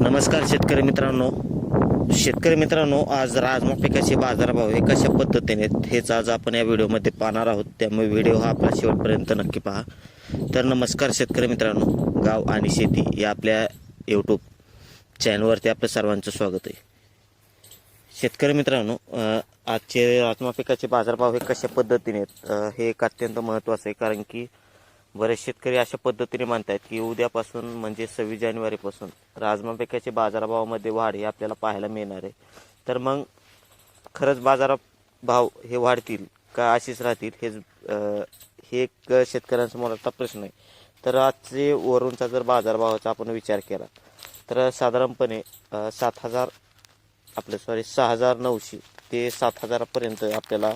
नमस्कार शेतकरी मित्रांनो. शेतकरी मित्रांनो आज राजमा पिकाचे बाजारभाव हे कशा पद्धतीने आहेत हेच आज आपण या व्हिडिओमध्ये पाहणार आहोत. त्यामुळे व्हिडिओ हा आपला शेवटपर्यंत नक्की पहा. तर नमस्कार शेतकरी मित्रांनो गाव आणि शेती या आपल्या यूट्यूब चॅनलवरती आपलं सर्वांचं स्वागत आहे. शेतकरी मित्रांनो आजचे राजमा पिकाचे बाजारभाव हे कशा पद्धतीने आहेत? हे एक अत्यंत महत्त्वाचं आहे कारण की बरेच शेतकरी अशा पद्धतीने मानतायत की उद्यापासून म्हणजे सव्वीस जानेवारीपासून राजमा पिकाचे बाजारभावामध्ये वाढ हे आपल्याला पाहायला मिळणार आहे. तर मग खरंच बाजार भाव हे वाढतील का अशीच राहतील हेच हे एक शेतकऱ्यांसमोर आता प्रश्न आहे. तर आजचे वरूनचा जर बाजारभावाचा आपण विचार केला तर साधारणपणे सात हजार आपलं सॉरी सहा हजार नऊशे ते सात हजारापर्यंत आपल्याला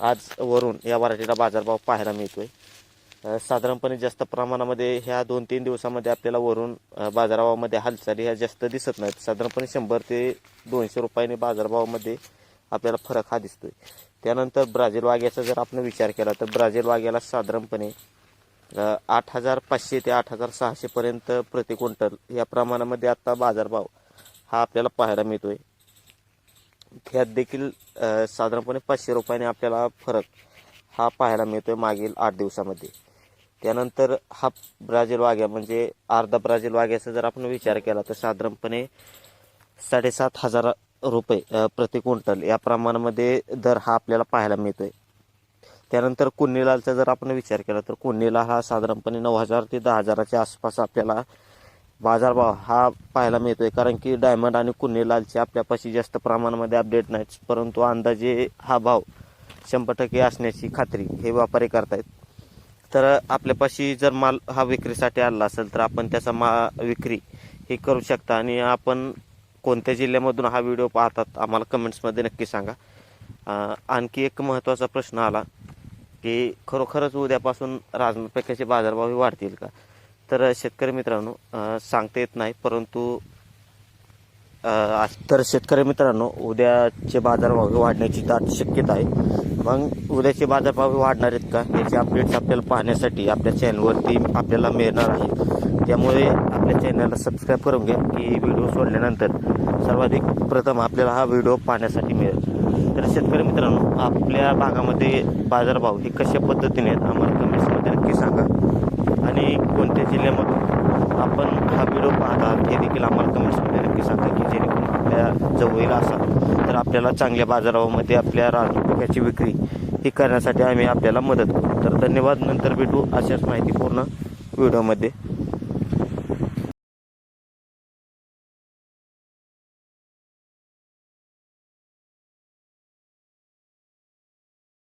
आज वरून या मराठीला बाजारभाव पाहायला मिळतोय. साधारणपणे जास्त प्रमाणामध्ये ह्या दोन तीन दिवसामध्ये आपल्याला वरून बाजारभावामध्ये हालचाली ह्या जास्त दिसत नाहीत. साधारणपणे शंभर ते दोनशे रुपयाने बाजारभावामध्ये आपल्याला फरक हा दिसतोय. त्यानंतर ब्राझील वाघ्याचा जर आपण विचार केला तर ब्राझील वाघ्याला साधारणपणे आठ हजार पाचशे ते आठ हजार सहाशेपर्यंत प्रति क्विंटल या प्रमाणामध्ये आता बाजारभाव हा आपल्याला पाहायला मिळतोय. त्यात देखील साधारणपणे पाचशे रुपयाने आपल्याला फरक हा पाहायला मिळतोय मागील आठ दिवसामध्ये. त्यानंतर हा ब्राझील वाघ्या म्हणजे अर्धा ब्राझील वाघ्याचा जर आपण विचार केला तर साधारणपणे साडेसात हजार रुपये प्रति क्विंटल या प्रमाणामध्ये दर हा आपल्याला पाहायला मिळतोय. त्यानंतर कुन्नीलालचा जर आपण विचार केला तर कुन्नीलाल हा साधारणपणे नऊ हजार ते दहा हजाराच्या आसपास आपल्याला बाजारभाव हा पाहायला मिळतोय. कारण की डायमंड आणि कुन्नीलालचे आपल्यापाशी जास्त प्रमाणामध्ये अपडेट नाहीत परंतु अंदाजे हा भाव शंभर टक्के असण्याची खात्री हे व्यापारी करतायत. तर आपल्यापाशी जर माल हा विक्रीसाठी आला असेल तर आपण त्याचा मा विक्री हे करू शकता. आणि आपण कोणत्या जिल्ह्यामधून हा व्हिडिओ पाहतात आम्हाला कमेंट्समध्ये नक्की सांगा. आणखी एक महत्त्वाचा प्रश्न आला की खरोखरच उद्यापासून राजमा पिकाचे बाजारभाव हे वाढतील का? तर शेतकरी मित्रांनो सांगता येत नाही परंतु तर शेतकरी मित्रांनो उद्याचे बाजारभाव हे वाढण्याची दाट शक्यता आहे. मग उद्याचे बाजारभाव हे वाढणार आहेत का? याचे अपडेट्स आपल्याला पाहण्यासाठी आपल्या चॅनलवरती आपल्याला मिळणार आहे. त्यामुळे आपल्या चॅनलला सबस्क्राईब करून घ्या की व्हिडिओ सोडल्यानंतर सर्वाधिक प्रथम आपल्याला हा व्हिडिओ पाहण्यासाठी मिळेल. तर शेतकरी मित्रांनो आपल्या भागामध्ये बाजारभाव हे कशा पद्धतीने आहेत? आम्हाला कमेंट्समध्ये नक्की सांगा. आणि कोणत्या जिल्ह्यामधून आपण हा व्हिडिओ पाहत आहात हे देखील आम्हाला कमेंट्समध्ये नक्की सांगा की जेणेकरून आपल्या जवळील असाल तर आपल्याला चांगल्या बाजारामध्ये आपल्या राजपिकाची विक्री ही करण्यासाठी आम्ही आपल्याला मदत करू. तर धन्यवाद. नंतर भेटू. अशाच माहितीपूर्ण व्हिडिओमध्ये